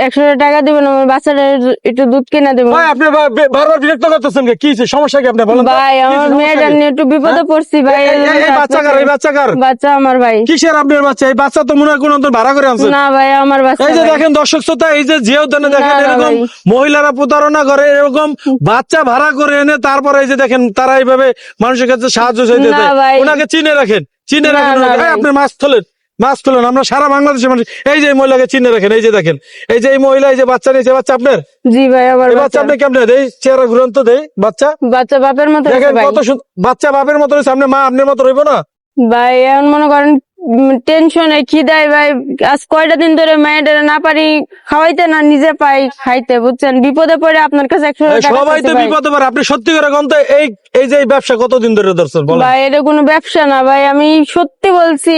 একশো টাকা দিবেন আমার বাচ্চাটা একটু দুধ কিনা দেবো। ভাই আপনি বারবার বিরক্ত করতেছেন কে? কি হয়েছে? সমস্যা কি আপনি বলেন ভাই আমার মেয়েটা নিয়ে একটু বিপদে পড়ছি ভাই এই- এই- এই বাচ্চা কার এই বাচ্চা কার বাচ্চা আমার ভাই। কিসের আপনার বাচ্চা? এই বাচ্চা তো মনে হয় কোন অন্তর ভাড়া করে আনছেন না ভাই আমার বাচ্চা এই যে দেখেন দর্শক শ্রোতা এই যে যে উদ্যানে দেখেন এরকম মহিলারা প্রতারণা করে এরকম বাচ্চা ভাড়া করে এনে তারপরে এই যে দেখেন তারা এইভাবে মানুষের কাছে সাহায্য চাইতে। ওনাকে চিনে রাখেন চিনে রাখেন না, ওনাকে। এই, ভাই। আপনি মাছ তোলেন। মাছ তোলেন আমরা সারা বাংলাদেশের মানুষ। এই যে মহিলাকে চিনে রাখেন এই যে দেখেন এই যে এই মহিলা এই যে বাচ্চা নিয়েছে বাচ্চা আপনার? জি ভাই আমার বাচ্চা। আপনি কেমন? দেয় চেহারা ঘুরন্ত দেয় বাচ্চা? বাচ্চা বাপের মতো দেখেন কত বাচ্চা বাপের মতো হয়েছে আপনি মা আপনার মতো রইব না? ভাই এমন মনে করেন টেনশনে খিদায় ভাই আজ কয়টা দিন ধরে মেয়েদের না পারি খাওয়াইতে না নিজে পাই খাইতে বুঝছেন? বিপদে পড়ে আপনার কাছে একশো সবাই তো। বিপদে পারে আপনি সত্যি করে কোন এই এই যে এই ব্যবসা কতদিন ধরে ধরছেন ভাই এটা কোনো ব্যবসা না ভাই আমি সত্যি বলছি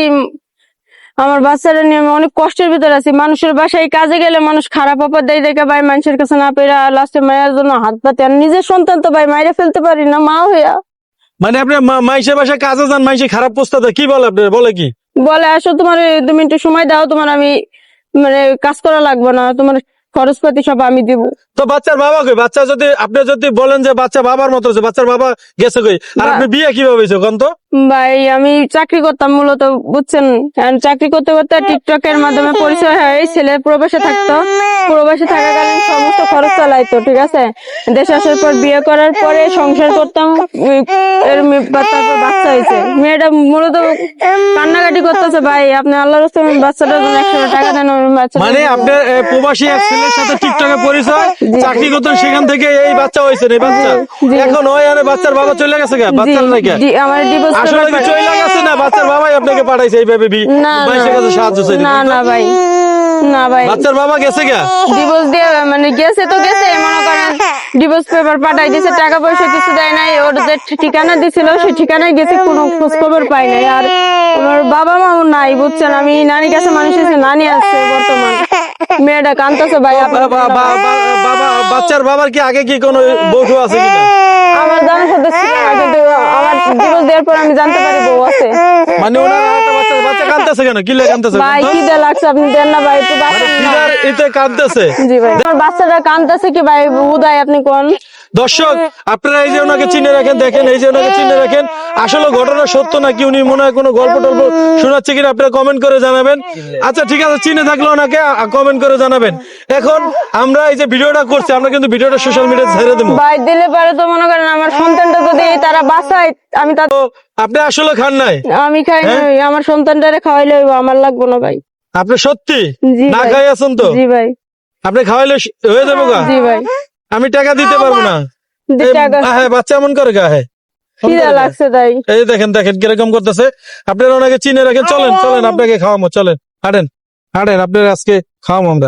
আমার বাচ্চাটা নিয়ে আমি অনেক কষ্টের ভিতরে আছি। মানুষের বাসায় কাজে গেলে মানুষ খারাপ অপর দেয় দেখে ভাই মানুষের কাছে না পেরে লাস্টে মায়ের জন্য হাত পাতে আর নিজের সন্তান তো ভাই মাইরে ফেলতে পারি না মা হইয়া। মানে আপনি মাইসের বাসায় কাজে যান মাইসে খারাপ প্রস্তাব কি বলে আপনার বলে কি? বলে আসো তোমার দু মিনিট সময় দাও তোমার আমি মানে কাজ করা লাগবে না তোমার খরচপাতি সব আমি দিব। তো বাচ্চার বাবা কই? বাচ্চা যদি আপনি যদি বলেন যে বাচ্চা বাবার মতো বাচ্চার বাবা গেছে কই? আর আপনি বিয়ে কীভাবে হয়েছে কোন তো? ভাই আমি চাকরি করতাম মূলত বুঝছেন? চাকরি করতে করতে টিকটকের মাধ্যমে পরিচয় হয় এই ছেলে প্রবাসে থাকতো। প্রবাসে থাকাকালীন সমস্ত খরচ চালাইতো ঠিক আছে? দেশে আসার পর বিয়ে করার পরে সংসার করতাম এর তারপর বাচ্চা হয়েছে মেয়েটা মূলত কান্নাকাটি করতেছে ভাই। আপনি আল্লাহ রস্তে বাচ্চাটার জন্য একশো টাকা দেন মানে আপনার প্রবাসী এক ছেলের সাথে টিকটকে পরিচয় চাকরি করতেন সেখান থেকে এই বাচ্চা হয়েছে এই বাচ্চা। এখন ওই আরে বাচ্চার বাবা চলে গেছে গা বাচ্চার জি, নাকি আমার ডিভোর্স আসলে কি চলে গেছে না? বাচ্চার বাবাই আপনাকে পাঠাইছে এইভাবে বি না কাছে সাহায্য চাইতে না না ভাই। না ভাই। বাচ্চার বাবা গেছে গা? ডিভোর্স দিয়ে মানে গেছে তো গেছে মনে করেন ডিভোর্স পেপার পাঠাই দিয়েছে টাকা পয়সা কিছু দেয় নাই ওর যে ঠিকানা দিছিল সেই ঠিকানায় গেছে কোনো খোঁজ খবর পাই নাই। আর ওনার বাবা মাও নাই বুঝছেন? আমি নানির কাছে মানুষের কাছে নানি আছে বর্তমান। মেয়েটা কান্দতেছে ভাই বাবা বাচ্চার বাবার কি আগে কি কোনো বউ আছে কিনা আমার জানার সাথে ছিল না কিন্তু আমার ডিভোর্স দেওয়ার পর আমি জানতে পারি বউ আছে। মানে ওনার আরেকটা বাচ্চা বাচ্চা কাঁদতেছে কেন? কি লেগে কাঁদতেছে ভাই কি দেয়া লাগছে আপনি দেন না ভাই একটু মানে বাঁচান এতে কাঁদতেছে। জি ভাই আমার বাচ্চাটা কান্দতেছে কি ভাই উদয় আপনি কোন? দর্শক আপনারা এই যে ওনাকে চিনে রাখেন দেখেন এই যে ওনাকে চিনে রাখেন আসলে ঘটনা সত্য নাকি উনি মনে হয় কোনো গল্প টল্প শোনাচ্ছে কিনা আপনারা কমেন্ট করে জানাবেন। আচ্ছা ঠিক আছে চিনে থাকলে ওনাকে কমেন্ট করে জানাবেন। এখন আমরা এই যে ভিডিওটা করছি আমরা কিন্তু ভিডিওটা সোশ্যাল মিডিয়াতে ছেড়ে দেবো। ভাই দিলে পারে তো মনে করেন আমার তারা বাঁচায় আমি তা আপনি আসলে খান নাই? আমি খাই হ্যাঁ? আমার সন্তানটারে খাওয়াইলে হইবো, আমার লাগবো না ভাই। আপনি সত্যি? না খাই আছেন তো? জি ভাই। আপনি খাওয়াইলে হয়ে যাব গা? জি ভাই। আমি টাকা দিতে পারব না। হ্যাঁ বাচ্চা এমন করে গা হ্যাঁ লাগছে তাই। এই দেখেন দেখেন কীরকম করতেছে। আপনারা ওনাকে চিনে রাখেন। চলেন চলেন আপনাকে খাওয়াবো চলেন। হাঁটেন হাঁটেন আপনার আজকে খাওয়াবো আমরা।